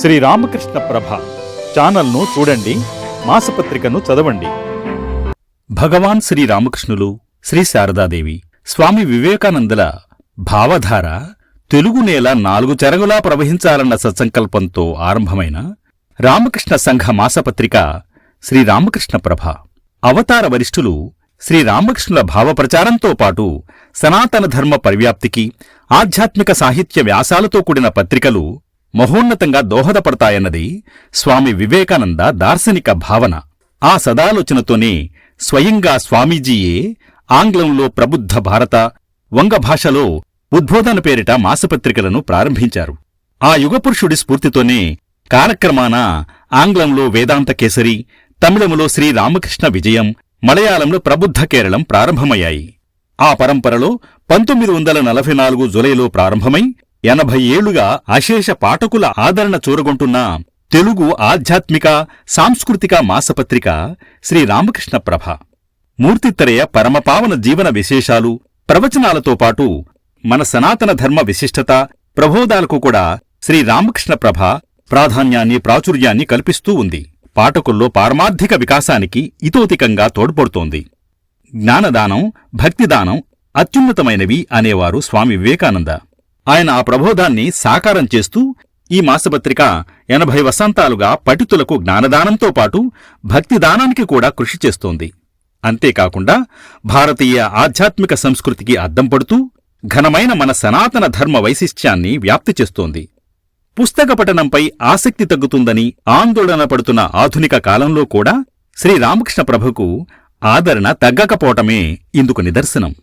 శ్రీ రామకృష్ణ ప్రభ ఛానల్ను చూడండి మాసపత్రికను చదవండి. భగవాన్ శ్రీ రామకృష్ణులు శ్రీ శారదాదేవి స్వామి వివేకానందల భావధార తెలుగు నేల నాలుగు చెరగులా ప్రవహించాలన్న సత్సంకల్పంతో ఆరంభమైన రామకృష్ణ సంఘ మాసపత్రిక శ్రీ రామకృష్ణ ప్రభ. అవతార వరిష్ఠులు శ్రీ రామకృష్ణుల భావప్రచారంతో పాటు సనాతన ధర్మ పరివ్యాప్తికి ఆధ్యాత్మిక సాహిత్య వ్యాసాలతో కూడిన పత్రికలు మహోన్నతంగా దోహదపడతాయన్నది స్వామి వివేకానంద దార్శనిక భావన. ఆ సదాలోచనతోనే స్వయంగా స్వామీజీయే ఆంగ్లంలో ప్రబుద్ధ భారత వంగ భాషలో ఉద్బోధన పేరిట మాసపత్రికలను ప్రారంభించారు. ఆ యుగపురుషుడి స్ఫూర్తితోనే కాలక్రమాన ఆంగ్లంలో వేదాంత కేసరి తమిళములో శ్రీరామకృష్ణ విజయం మలయాళంలో ప్రబుద్ధ కేరళం ప్రారంభమయ్యాయి. ఆ పరంపరలో పంతొమ్మిది వందల నలభై నాలుగు జులైలో ప్రారంభమై ఎనభై ఏళ్ళుగా అశేష పాఠకుల ఆదరణ చూరగొంటున్న తెలుగు ఆధ్యాత్మిక సాంస్కృతిక మాసపత్రిక శ్రీ రామకృష్ణ ప్రభ. మూర్తిత్తరయ పరమపావన జీవన విశేషాలు ప్రవచనాలతో పాటు మన సనాతన ధర్మ విశిష్టత ప్రబోధాలకు కూడా శ్రీ రామకృష్ణ ప్రభ ప్రాధాన్యాన్ని ప్రాచుర్యాన్ని కల్పిస్తూ ఉంది. పాఠకుల్లో పారమార్థిక వికాసానికి ఇతోతికంగా తోడ్పడుతోంది. జ్ఞానదానం భక్తిదానం అత్యున్నతమైనవి అనేవారు స్వామి వివేకానంద. ఆయన ఆ ప్రబోధాన్ని సాకారం చేస్తూ ఈ మాసపత్రిక ఎనభై వసంతాలుగా పఠితులకు జ్ఞానదానంతో పాటు భక్తిదానానికి కూడా కృషి చేస్తోంది. అంతేకాకుండా భారతీయ ఆధ్యాత్మిక సంస్కృతికి అద్దం పడుతూ ఘనమైన మన సనాతన ధర్మ వైశిష్ట్యాన్ని వ్యాప్తి చేస్తోంది. పుస్తక పఠనంపై ఆసక్తి తగ్గుతుందని ఆందోళన పడుతున్న ఆధునిక కాలంలో కూడా శ్రీరామకృష్ణ ప్రభుకు ఆదరణ తగ్గకపోవటమే ఇందుకు నిదర్శనం.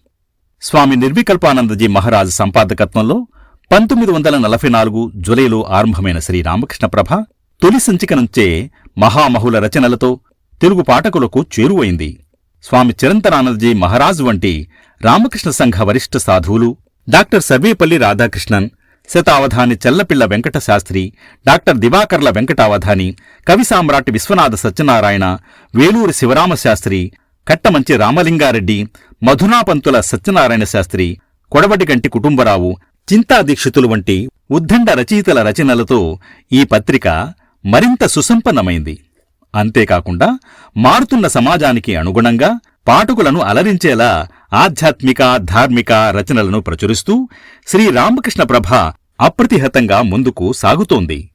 స్వామి నిర్వికల్పానందజీ మహారాజ్ సంపాదకత్వంలో పంతొమ్మిది వందల నలభై నాలుగు జులైలో ఆరంభమైన శ్రీ ప్రభ తొలి సంచిక నుంచే మహామహుల రచనలతో తెలుగు పాఠకులకు చేరువైంది. స్వామి చిరంతరానందజీ మహారాజ్ వంటి రామకృష్ణ సంఘ వరిష్ఠ సాధువులు డాక్టర్ సర్వేపల్లి రాధాకృష్ణన్ శతావధాని చెల్లపిళ్ళ వెంకట శాస్త్రి డాక్టర్ దివాకర్ల వెంకటావధాని కవి సామ్రాట్ విశ్వనాథ సత్యనారాయణ వేలూరి శివరామశాస్త్రి కట్టమంచి రామలింగారెడ్డి మధునాపంతుల సత్యనారాయణ శాస్త్రి కొడవటిగంటి కుటుంబరావు చింతాదీక్షితులు వంటి ఉద్దండ రచయితల రచనలతో ఈ పత్రిక మరింత సుసంపన్నమైంది. అంతేకాకుండా మారుతున్న సమాజానికి అనుగుణంగా పాఠకులను అలరించేలా ఆధ్యాత్మిక ధార్మిక రచనలను ప్రచురిస్తూ శ్రీరామకృష్ణ ప్రభ అప్రతిహతంగా ముందుకు సాగుతోంది.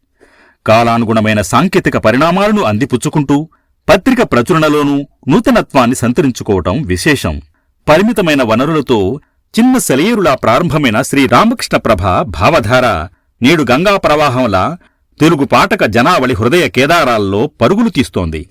కాలానుగుణమైన సాంకేతిక పరిణామాలను అందిపుచ్చుకుంటూ పత్రిక ప్రచురణలోనూ నూతనత్వాన్ని సంతరించుకోవటం విశేషం. పరిమితమైన వనరులతో చిన్న సెలయేరులా ప్రారంభమైన శ్రీ రామకృష్ణ ప్రభ భావధార నేడు గంగా ప్రవాహంలా తెలుగు పాటక జనావళి హృదయ కేదారాల్లో పరుగులు తీస్తోంది.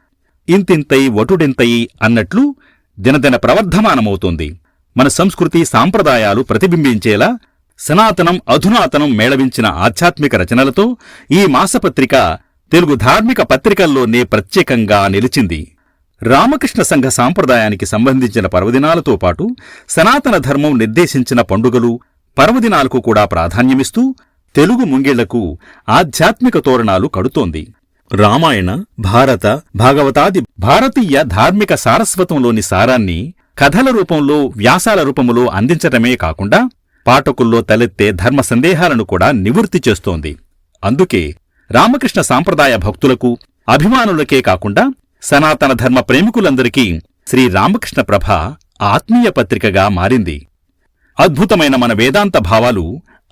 ఇంతింతై వటుడింతై అన్నట్లు దినదిన ప్రవర్ధమానమవుతోంది. మన సంస్కృతి సాంప్రదాయాలు ప్రతిబింబించేలా సనాతనం అధునాతనం మేళవించిన ఆధ్యాత్మిక రచనలతో ఈ మాసపత్రిక తెలుగు ధార్మిక పత్రికల్లోనే ప్రత్యేకంగా నిలిచింది. రామకృష్ణ సంఘ సాంప్రదాయానికి సంబంధించిన పర్వదినాలతో పాటు సనాతన ధర్మం నిర్దేశించిన పండుగలు పర్వదినాలకు కూడా ప్రాధాన్యమిస్తూ తెలుగు ముంగిళ్ళకు ఆధ్యాత్మిక తోరణాలు కడుతోంది. రామాయణ భారత భాగవతాది భారతీయ ధార్మిక సారస్వతంలోని సారాన్ని కథల రూపంలో వ్యాసాల రూపంలో అందించటమే కాకుండా పాఠకుల్లో తలెత్తే ధర్మ సందేహాలను కూడా నివృత్తి చేస్తోంది. అందుకే రామకృష్ణ సాంప్రదాయ భక్తులకు అభిమానులకే కాకుండా సనాతన ధర్మ ప్రేమికులందరికీ శ్రీ రామకృష్ణ ప్రభ ఆత్మీయ పత్రికగా మారింది. అద్భుతమైన మన వేదాంత భావాలు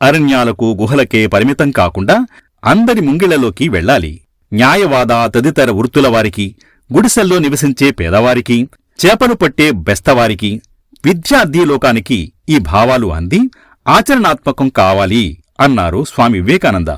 అరణ్యాలకు గుహలకే పరిమితం కాకుండా అందరి ముంగిళ్ళలోకి వెళ్ళాలి. న్యాయవాద తదితర వృత్తుల వారికి గుడిసెల్లో నివసించే పేదవారికి చేపలు పట్టే బెస్తవారికి విద్యార్థి లోకానికి ఈ భావాలు అంది ఆచరణాత్మకం కావాలి అన్నారు స్వామి వివేకానంద.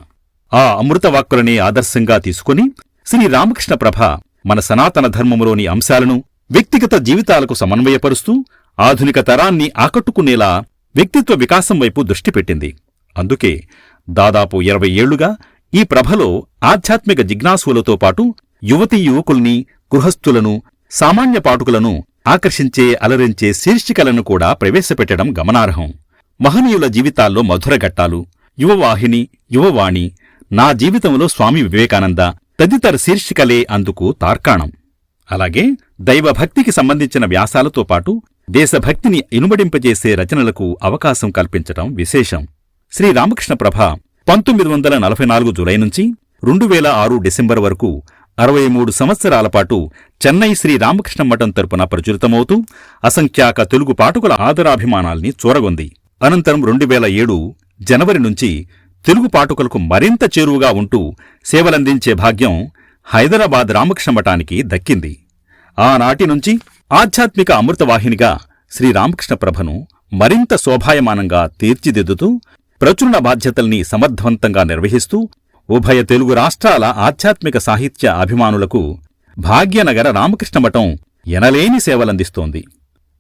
ఆ అమృతవాక్కులనే ఆదర్శంగా తీసుకుని శ్రీరామకృష్ణ ప్రభ మన సనాతన ధర్మములోని అంశాలను వ్యక్తిగత జీవితాలకు సమన్వయపరుస్తూ ఆధునిక తరాన్ని ఆకట్టుకునేలా వ్యక్తిత్వ వికాసం వైపు దృష్టి పెట్టింది. అందుకే దాదాపు ఇరవై ఏళ్ళుగా ఈ ప్రభలో ఆధ్యాత్మిక జిజ్ఞాసులతో పాటు యువతీ యువకుల్ని గృహస్థులను సామాన్య పాఠకులను ఆకర్షించే అలరించే శీర్షికలను కూడా ప్రవేశపెట్టడం గమనార్హం. మహనీయుల జీవితాల్లో మధుర ఘట్టాలు యువవాహిని యువవాణి నా జీవితంలో స్వామి వివేకానంద తదితర శీర్షికలే అందుకు తార్కాణం. అలాగే దైవభక్తికి సంబంధించిన వ్యాసాలతో పాటు దేశభక్తిని ఇనుమడింపజేసే రచనలకు అవకాశం కల్పించటం విశేషం. శ్రీరామకృష్ణ ప్రభ పంతొమ్మిది వందల నలభై నాలుగు జులై నుంచి రెండు వేల ఆరు డిసెంబర్ వరకు అరవై మూడు సంవత్సరాల పాటు చెన్నై శ్రీరామకృష్ణ మఠం తరపున ప్రచురితమవుతూ అసంఖ్యాక తెలుగు పాఠకుల ఆదరాభిమానాల్ని చూరగొంది. అనంతరం రెండు వేల ఏడు జనవరి నుంచి తెలుగు పాఠకులకు మరింత చేరువుగా ఉంటూ సేవలందించే భాగ్యం హైదరాబాద్ రామకృష్ణ మఠానికి దక్కింది. ఆనాటి నుంచి ఆధ్యాత్మిక అమృతవాహినిగా శ్రీరామకృష్ణప్రభను ప్రభను మరింత శోభాయమానంగా తీర్చిదిద్దుతూ ప్రచురణ బాధ్యతల్ని సమర్థవంతంగా నిర్వహిస్తూ ఉభయ తెలుగు రాష్ట్రాల ఆధ్యాత్మిక సాహిత్య అభిమానులకు భాగ్యనగర రామకృష్ణ మఠం ఎనలేని సేవలందిస్తోంది.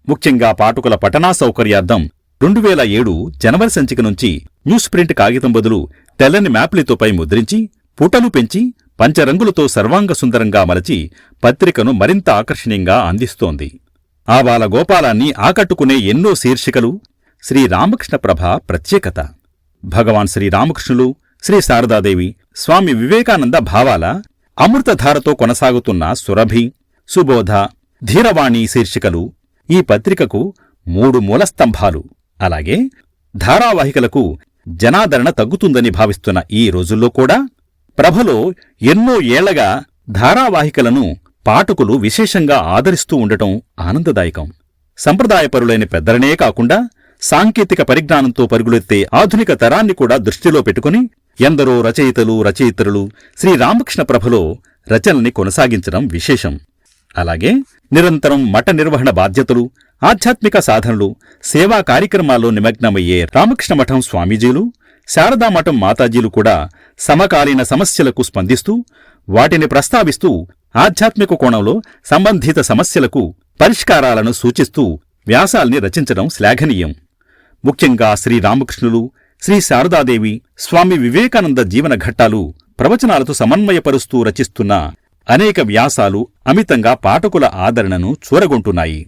ముఖ్యంగా పాఠకుల పఠనా సౌకర్యార్థం రెండు వేల ఏడు జనవరి సంచిక నుంచి న్యూస్ ప్రింట్ కాగితం బదులు తెల్లని మ్యాప్లితోపై ముద్రించి పుటలు పెంచి పంచరంగులతో సర్వాంగ సుందరంగా మలచి పత్రికను మరింత ఆకర్షణీయంగా అందిస్తోంది. ఆ గోపాలాన్ని ఆకట్టుకునే ఎన్నో శీర్షికలు శ్రీరామకృష్ణ ప్రభ ప్రత్యేకత. భగవాన్ శ్రీరామకృష్ణులు శ్రీ శారదాదేవి స్వామి వివేకానంద భావాల అమృతధారతో కొనసాగుతున్న సురభి సుబోధ ధీరవాణి శీర్షికలు ఈ పత్రికకు మూడు మూలస్తంభాలు. అలాగే ధారావాహికలకు జనాదరణ తగ్గుతుందని భావిస్తున్న ఈ రోజుల్లో కూడా ప్రభలో ఎన్నో ఏళ్ళగా ధారావాహికలను పాఠకులు విశేషంగా ఆదరిస్తూ ఉండటం ఆనందదాయకం. సంప్రదాయపరులైన పెద్దలనే కాకుండా సాంకేతిక పరిజ్ఞానంతో పరుగులెత్తే ఆధునిక తరాన్ని కూడా దృష్టిలో పెట్టుకుని ఎందరో రచయితలు రచయితరులు శ్రీరామకృష్ణ ప్రభలో రచనల్ని కొనసాగించడం విశేషం. అలాగే నిరంతరం మఠ నిర్వహణ బాధ్యతలు ఆధ్యాత్మిక సాధనలు సేవా కార్యక్రమాల్లో నిమగ్నమయ్యే రామకృష్ణ మఠం స్వామీజీలు శారదా మఠం మాతాజీలు కూడా సమకాలీన సమస్యలకు స్పందిస్తూ వాటిని ప్రస్తావిస్తూ ఆధ్యాత్మిక కోణంలో సంబంధిత సమస్యలకు పరిష్కారాలను సూచిస్తూ వ్యాసాల్ని రచించడం శ్లాఘనీయం. ముఖ్యంగా శ్రీరామకృష్ణులు శ్రీ శారదాదేవి స్వామి వివేకానంద జీవన ఘట్టాలు ప్రవచనాలతో సమన్వయపరుస్తూ రచిస్తున్న అనేక వ్యాసాలు అమితంగా పాఠకుల ఆదరణను చూరగొంటున్నాయి.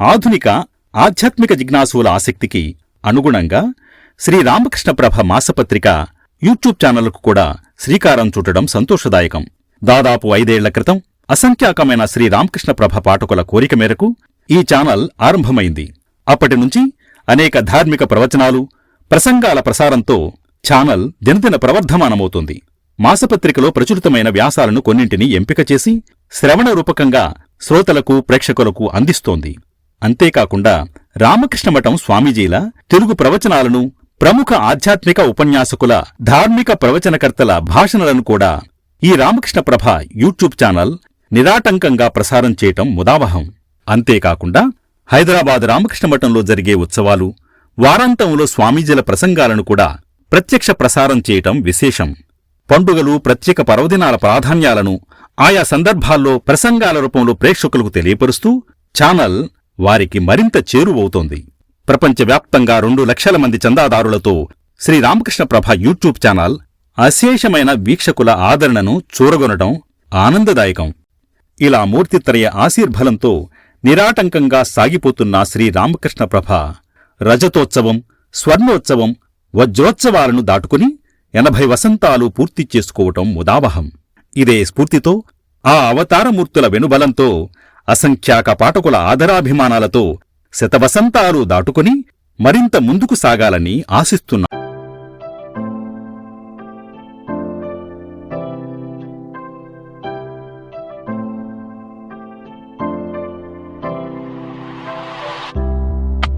ఆధునిక ఆధ్యాత్మిక జిజ్ఞాసుల ఆసక్తికి అనుగుణంగా శ్రీ ప్రభ మాసపత్రిక యూట్యూబ్ ఛానల్కు కూడా శ్రీకారం చుట్టడం సంతోషదాయకం. దాదాపు ఐదేళ్ళ క్రితం అసంఖ్యాకమైన శ్రీ ప్రభ పాఠకుల కోరిక మేరకు ఈ ఛానల్ ఆరంభమైంది. అప్పటి నుంచి అనేక ధార్మిక ప్రవచనాలు ప్రసంగాల ప్రసారంతో ఛానల్ దినదిన ప్రవర్ధమానమవుతుంది. మాసపత్రికలో ప్రచురితమైన వ్యాసాలను కొన్నింటిని ఎంపిక చేసి శ్రవణ రూపకంగా శ్రోతలకు ప్రేక్షకులకు అందిస్తోంది. అంతేకాకుండా రామకృష్ణ మఠం స్వామీజీల తెలుగు ప్రవచనాలను ప్రముఖ ఆధ్యాత్మిక ఉపన్యాసకుల ధార్మిక ప్రవచనకర్తల భాషణలను కూడా ఈ రామకృష్ణ ప్రభ యూట్యూబ్ ఛానల్ నిరాటంకంగా ప్రసారం చేయటం ముదావహం అంతేకాకుండా హైదరాబాద్ రామకృష్ణ మఠంలో జరిగే ఉత్సవాలు వారాంతంలో స్వామీజీల ప్రసంగాలను కూడా ప్రత్యక్ష ప్రసారం చేయటం విశేషం. పండుగలు ప్రత్యేక పర్వదినాల ప్రాధాన్యాలను ఆయా సందర్భాల్లో ప్రసంగాల రూపంలో ప్రేక్షకులకు తెలియపరుస్తూ ఛానల్ వారికి మరింత చేరువవుతోంది. ప్రపంచవ్యాప్తంగా రెండు లక్షల మంది చందాదారులతో శ్రీరామకృష్ణ ప్రభ యూట్యూబ్ ఛానల్ అశేషమైన వీక్షకుల ఆదరణను చూరగొనడం ఆనందదాయకం. ఇలా మూర్తిత్రయ ఆశీర్బలంతో నిరాటంకంగా సాగిపోతున్న శ్రీరామకృష్ణ ప్రభ రజతోత్సవం స్వర్ణోత్సవం వజ్రోత్సవాలను దాటుకుని ఎనభై వసంతాలు పూర్తి చేసుకోవటం ముదావహం. ఇదే స్ఫూర్తితో ఆ అవతారమూర్తుల వెనుబలంతో అసంఖ్యాక పాఠకుల ఆదరాభిమానాలతో శతవసంతాలు దాటుకుని మరింత ముందుకు సాగాలని ఆశిస్తున్నాం.